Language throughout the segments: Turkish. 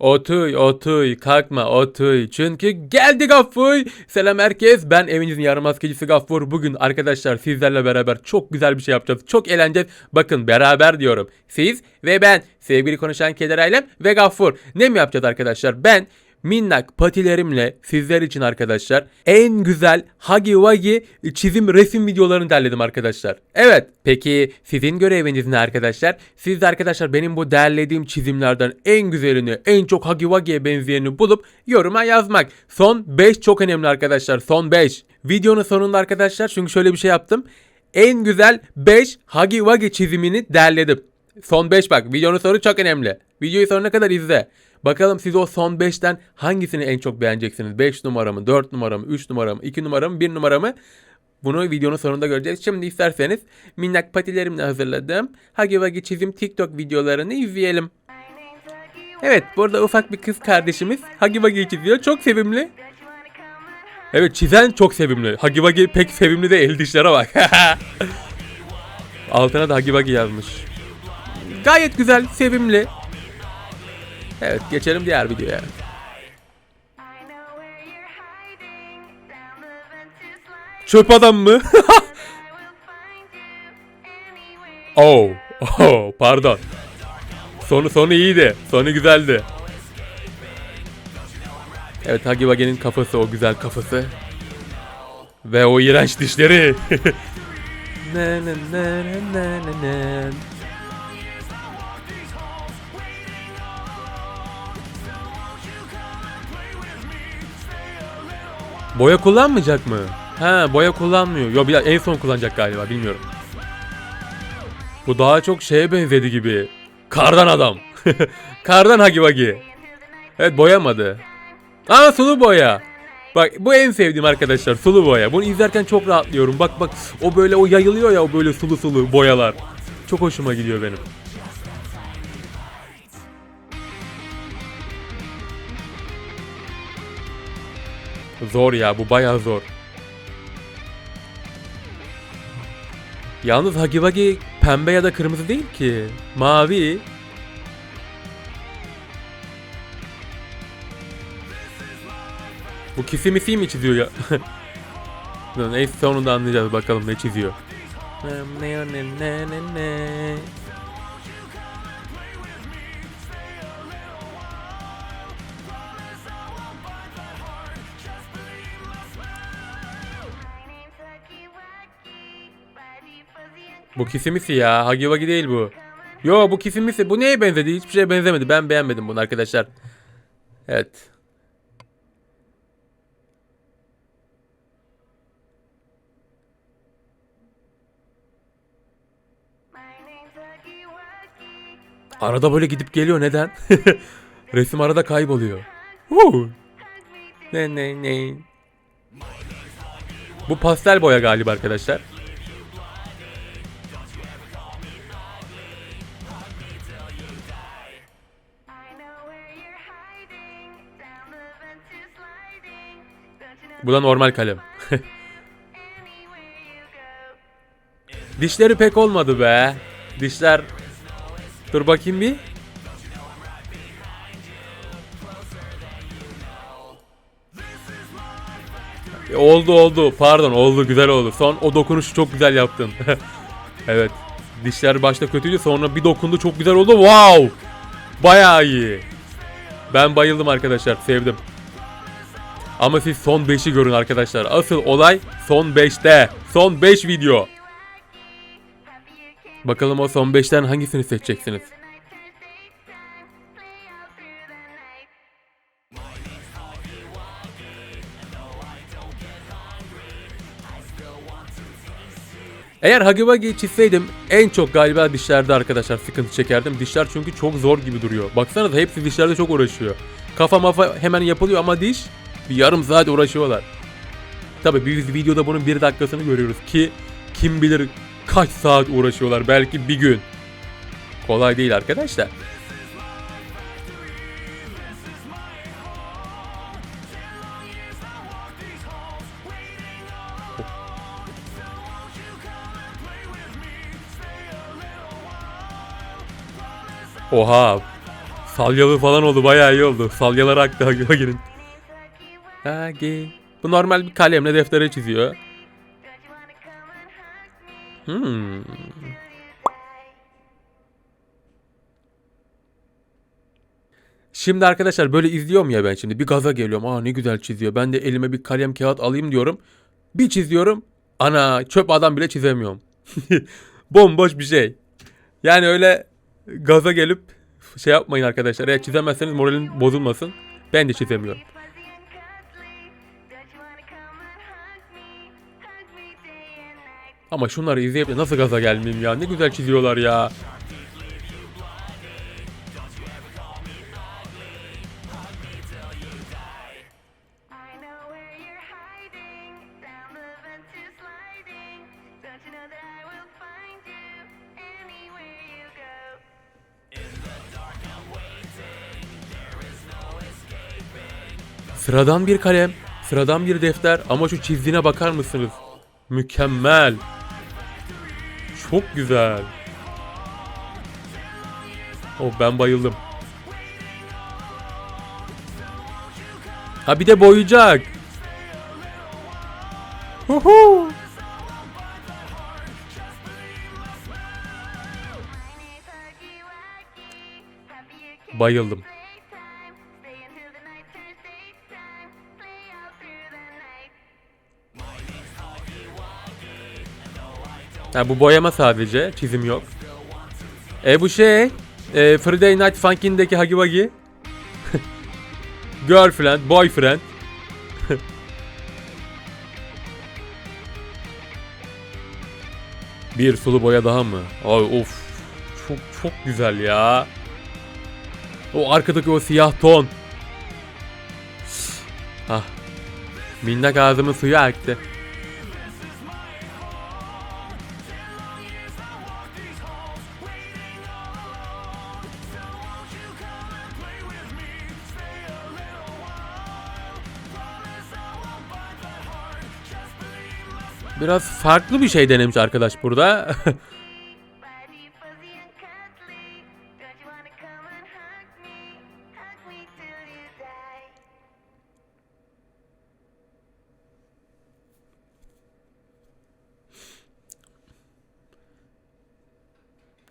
Otuy otuy kalkma otuy çünkü geldi Gaffur. Selam herkes ben evinizin yaramazkecisi Gaffur. Bugün arkadaşlar sizlerle beraber çok güzel bir şey yapacağız. Çok eğleneceğiz. Bakın beraber diyorum. Siz ve ben sevgili konuşan keder ailem ve Gaffur. Ne mi yapacağız arkadaşlar? Ben minnak patilerimle sizler için arkadaşlar en güzel Huggy Wuggy çizim resim videolarını derledim arkadaşlar. Evet peki sizin göreviniz ne arkadaşlar? Siz de arkadaşlar benim bu derlediğim çizimlerden en güzelini en çok Huggy Wuggy'ye benzeyeni bulup yoruma yazmak. Son 5 çok önemli arkadaşlar son 5. Videonun sonunda arkadaşlar çünkü şöyle bir şey yaptım. En güzel 5 Huggy Wuggy çizimini derledim. Son 5 bak videonun sonu çok önemli. Videoyu sonuna kadar izle. Bakalım siz o son 5'ten hangisini en çok beğeneceksiniz? 5 numara mı, 4 numara mı, 3 numara mı, 2 numara mı, 1 numara mı? Bunu videonun sonunda göreceğiz. Şimdi isterseniz minnak patilerimle hazırladığım Huggy Wuggy çizim TikTok videolarını izleyelim. Evet burada ufak bir kız kardeşimiz Huggy Wuggy'yi çiziyor. Çok sevimli. Evet çizen çok sevimli. Huggy Wuggy pek sevimli de el dişlere bak. Altına da Huggy Wuggy yazmış. Gayet güzel, sevimli. Evet geçelim diğer videoya. Çöp adam mı? oh, oh, pardon. Sonu sonu iyiydi. Sonu güzeldi. Evet Huggy Wuggy'nin kafası o güzel kafası. Ve o iğrenç dişleri. Boya kullanmayacak mı? Ha boya kullanmıyor. Yo bir en son kullanacak galiba bilmiyorum. Bu daha çok şeye benzedi gibi. Kardan adam. Kardan Hagi Wagi. Evet boyamadı. Aa sulu boya. Bak bu en sevdiğim arkadaşlar sulu boya. Bunu izlerken çok rahatlıyorum. Bak bak o böyle o yayılıyor ya o böyle sulu sulu boyalar. Çok hoşuma gidiyor benim. Zor ya bu bayağı zor. Yalnız Hagi Wagi pembe ya da kırmızı değil ki. Mavi. Bu kisimisi mi çiziyor ya? Neyse sonunda anlayacağız bakalım ne çiziyor. Bu kisimisi ya. Hagi Wagi değil bu. Yo bu kisimisi. Bu neye benzedi? Hiçbir şeye benzemedi. Ben beğenmedim bunu arkadaşlar. Evet. Arada böyle gidip geliyor neden? Resim arada kayboluyor. Huu. Ne ne ne. Bu pastel boya galiba arkadaşlar. Bu da normal kalem. Dişleri pek olmadı be. Dişler... Dur bakayım bir. E, Oldu oldu. Pardon oldu güzel oldu. Son o dokunuşu çok güzel yaptın. evet. Dişler başta kötüydü sonra bir dokundu çok güzel oldu. Wow! Bayağı iyi. Ben bayıldım arkadaşlar. Sevdim. Ama siz son 5'i görün arkadaşlar. Asıl olay son 5'te. Son 5 video. Bakalım o son 5'ten hangisini seçeceksiniz? Eğer Huggy Wuggy'yi çizseydim en çok galiba dişlerde arkadaşlar sıkıntı çekerdim. Dişler çünkü çok zor gibi duruyor. Baksanıza hepsi dişlerde çok uğraşıyor. Kafa mafa hemen yapılıyor ama diş bir yarım saat uğraşıyorlar. Tabi biz videoda bunun bir dakikasını görüyoruz ki kim bilir kaç saat uğraşıyorlar belki bir gün. Kolay değil arkadaşlar. Oha. Salyalı falan oldu. Bayağı iyi oldu. Salyalar aktı Hagi'nin. Hagi. Bu normal bir kalemle deftere çiziyor. Hmm. Şimdi arkadaşlar böyle izliyorum ya ben şimdi bir gaza geliyorum. Aa ne güzel çiziyor. Ben de elime bir kalem kağıt alayım diyorum. Bir çiziyorum. Ana çöp adam bile çizemiyorum. Bomboş bir şey. Yani öyle gaza gelip şey yapmayın arkadaşlar. Eğer çizemezseniz moralin bozulmasın. Ben de çizemiyorum. Ama şunları izleyip de nasıl gaza gelmeyeyim ya. Ne güzel çiziyorlar ya. Sıradan bir kalem, sıradan bir defter ama şu çizdiğine bakar mısınız? Mükemmel. Çok güzel. Oh ben bayıldım. Ha bir de boyayacak. Huhu. Bayıldım. Ha bu boyama sadece, çizim yok. E bu şey, e, Friday Night Funkin'deki Huggy Wuggy. Girlfriend, boyfriend. Bir sulu boya daha mı? Ay of. Çok çok güzel ya. O arkadaki o siyah ton. Ah. Minnak ağzımın suyu aktı. Biraz farklı bir şey denemiş arkadaş burada.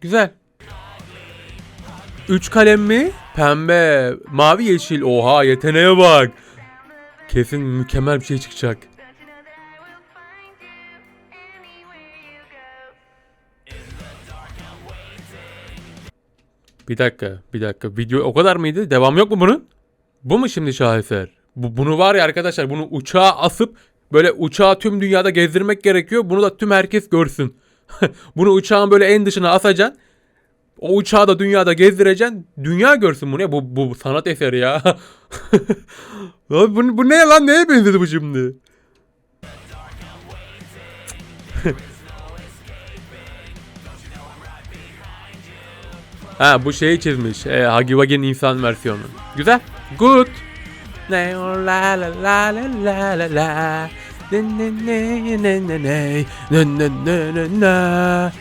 Güzel. Üç kalem mi? Pembe, mavi, yeşil. Oha yeteneğe bak. Kesin mükemmel bir şey çıkacak. Bir dakika, bir dakika. Video o kadar mıydı? Devam yok mu bunun? Bu mu şimdi şaheser? Bu, bunu var ya arkadaşlar bunu uçağa asıp böyle uçağı tüm dünyada gezdirmek gerekiyor. Bunu da tüm herkes görsün. bunu uçağın böyle en dışına asacaksın. O uçağı da dünyada gezdireceksin. Dünya görsün bunu ya. Bu, bu sanat eseri ya. Bu, bu ne lan? Neye benzedi bu şimdi? Ha bu şeyi çizmiş. E, Huggy Wuggy'nin insan versiyonu. Güzel. Good. Ne la la la la la la la. Ne ne ne ne ne ne ne ne ne ne ne.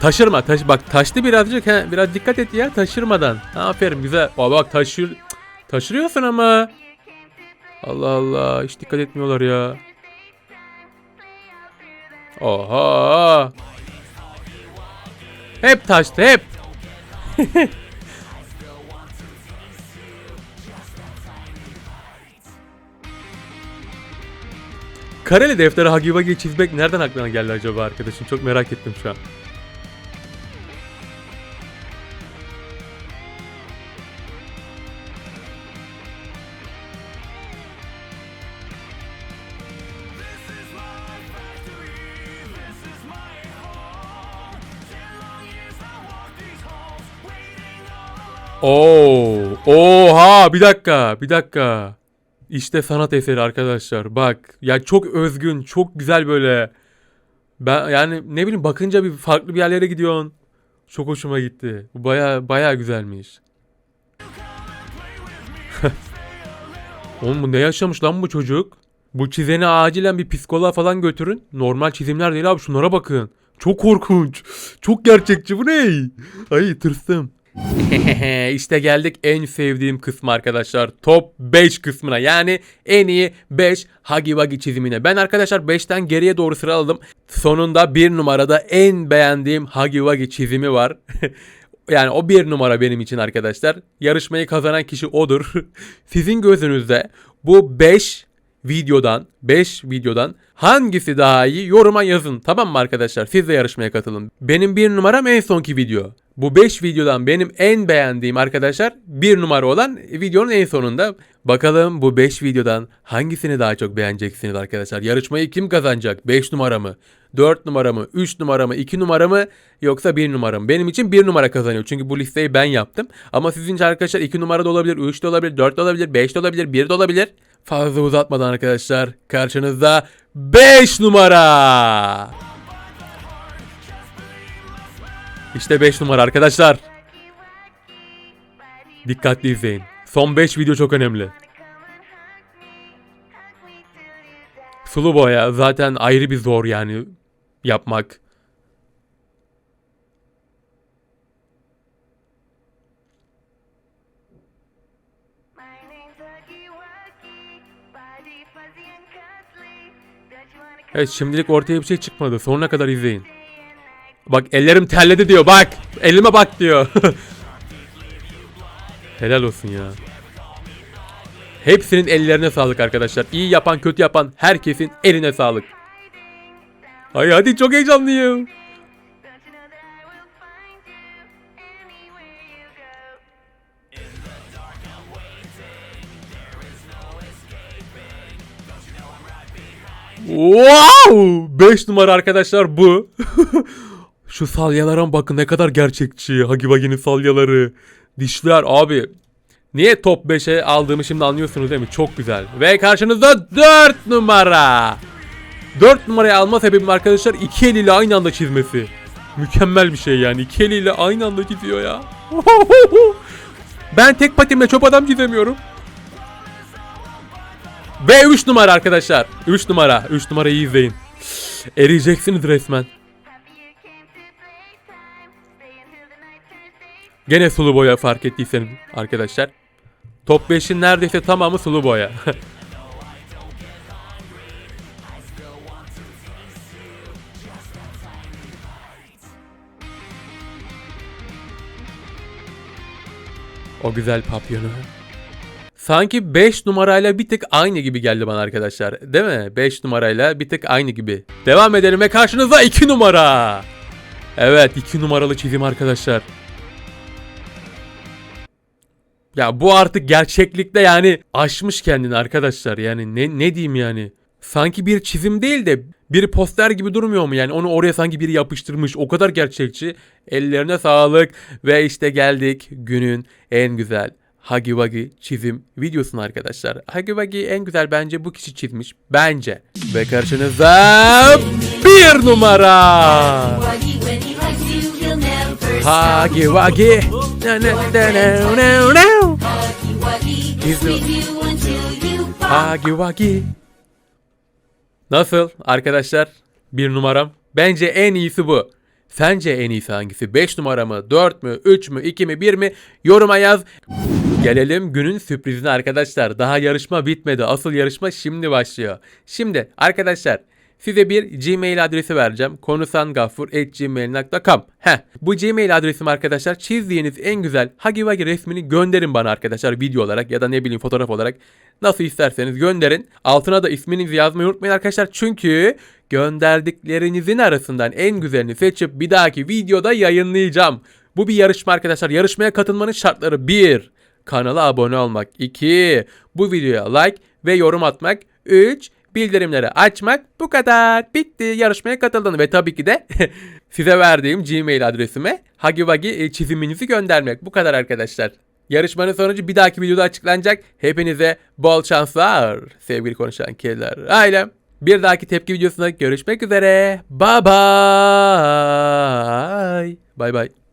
Taşırma. Taş bak taştı birazcık. He, biraz dikkat et ya taşırmadan. Aferin güzel. Aa, bak taşır taşırıyorsun ama. Allah Allah hiç dikkat etmiyorlar ya. Oha. Hep taştı hep. Kareli deftere Huggy Wuggy çizmek nereden aklına geldi acaba arkadaşım? Çok merak ettim şu an. Oo, oha bir dakika, bir dakika. İşte sanat eseri arkadaşlar. Bak ya çok özgün, çok güzel böyle. Ben yani ne bileyim bakınca bir farklı bir yerlere gidiyorsun. Çok hoşuma gitti. Bu baya baya güzelmiş. Oğlum bu ne yaşamış lan bu çocuk? Bu çizeni acilen bir psikoloğa falan götürün. Normal çizimler değil abi şunlara bakın. Çok korkunç. Çok gerçekçi bu ne? Ay tırstım. işte geldik en sevdiğim kısmı arkadaşlar. Top 5 kısmına. Yani en iyi 5 Hagi Wagi çizimine. Ben arkadaşlar 5'ten geriye doğru sıraladım. Sonunda bir numarada en beğendiğim Hagi Wagi çizimi var. yani o bir numara benim için arkadaşlar. Yarışmayı kazanan kişi odur. Sizin gözünüzde bu 5 videodan 5 videodan hangisi daha iyi yoruma yazın tamam mı arkadaşlar siz de yarışmaya katılın. Benim bir numaram en sonki video. Bu 5 videodan benim en beğendiğim arkadaşlar bir numara olan videonun en sonunda. Bakalım bu 5 videodan hangisini daha çok beğeneceksiniz arkadaşlar. Yarışmayı kim kazanacak? 5 numara mı? 4 numara mı? 3 numara mı? 2 numara mı? Yoksa 1 numara mı? Benim için 1 numara kazanıyor. Çünkü bu listeyi ben yaptım. Ama sizin için arkadaşlar 2 numara da olabilir, 3 de olabilir, 4 de olabilir, 5 de olabilir, 1 de olabilir. Fazla uzatmadan arkadaşlar karşınızda 5 numara. İşte 5 numara arkadaşlar. Dikkatli izleyin. Son 5 video çok önemli. Sulu boya zaten ayrı bir zor yani yapmak. Evet şimdilik ortaya bir şey çıkmadı. Sonuna kadar izleyin. Bak ellerim terledi diyor bak. Elime bak diyor. Helal olsun ya. Hepsinin ellerine sağlık arkadaşlar. İyi yapan kötü yapan herkesin eline sağlık. Ay hadi çok heyecanlıyım. Wow! 5 numara arkadaşlar bu. Şu salyalara bakın ne kadar gerçekçi. Hagi Wagi'nin salyaları. Dişler abi. Niye top 5'e aldığımı şimdi anlıyorsunuz değil mi? Çok güzel. Ve karşınızda 4 numara. 4 numarayı alma sebebim arkadaşlar iki eliyle aynı anda çizmesi. Mükemmel bir şey yani. İki eliyle aynı anda çiziyor ya. Ben tek patimle çöp adam çizemiyorum. Ve 3 numara arkadaşlar. 3 numara. 3 numarayı izleyin. Eriyeceksiniz resmen. Gene sulu boya fark ettiyseniz arkadaşlar. Top 5'in neredeyse tamamı sulu boya. o güzel papyonu. Sanki 5 numarayla bir tık aynı gibi geldi bana arkadaşlar. Değil mi? 5 numarayla bir tık aynı gibi. Devam edelim ve karşınızda 2 numara. Evet 2 numaralı çizim arkadaşlar. Ya bu artık gerçeklikte yani aşmış kendini arkadaşlar. Yani ne ne diyeyim yani. Sanki bir çizim değil de bir poster gibi durmuyor mu yani? Onu oraya sanki biri yapıştırmış. O kadar gerçekçi. Ellerine sağlık ve işte geldik günün en güzel Hagi Wagi çizim videosuna arkadaşlar. Hagi Wagi en güzel bence bu kişi çizmiş. Bence. Ve karşınızda bir numara. Hagi Wagi. Hagi Wagi. Nasıl arkadaşlar? Bir numaram. Bence en iyisi bu. Sence en iyisi hangisi? 5 numara mı? 4 mü? 3 mü? 2 mi? 1 mi? Yoruma yaz. Gelelim günün sürprizine arkadaşlar. Daha yarışma bitmedi. Asıl yarışma şimdi başlıyor. Şimdi arkadaşlar size bir Gmail adresi vereceğim. konusangafur.gmail.com Heh, bu Gmail adresim arkadaşlar çizdiğiniz en güzel Hagi Wagi resmini gönderin bana arkadaşlar video olarak ya da ne bileyim fotoğraf olarak. Nasıl isterseniz gönderin. Altına da isminizi yazmayı unutmayın arkadaşlar. Çünkü gönderdiklerinizin arasından en güzelini seçip bir dahaki videoda yayınlayacağım. Bu bir yarışma arkadaşlar. Yarışmaya katılmanın şartları 1. Kanala abone olmak. 2. Bu videoya like ve yorum atmak. 3. Bildirimleri açmak. Bu kadar. Bitti. Yarışmaya katıldın ve tabii ki de size verdiğim Gmail adresime Hagiwagi e, çiziminizi göndermek. Bu kadar arkadaşlar. Yarışmanın sonucu bir dahaki videoda açıklanacak. Hepinize bol şanslar sevgili konuşan kediler. Ailem. Bir dahaki tepki videosunda görüşmek üzere. Bye bye. Bye bye.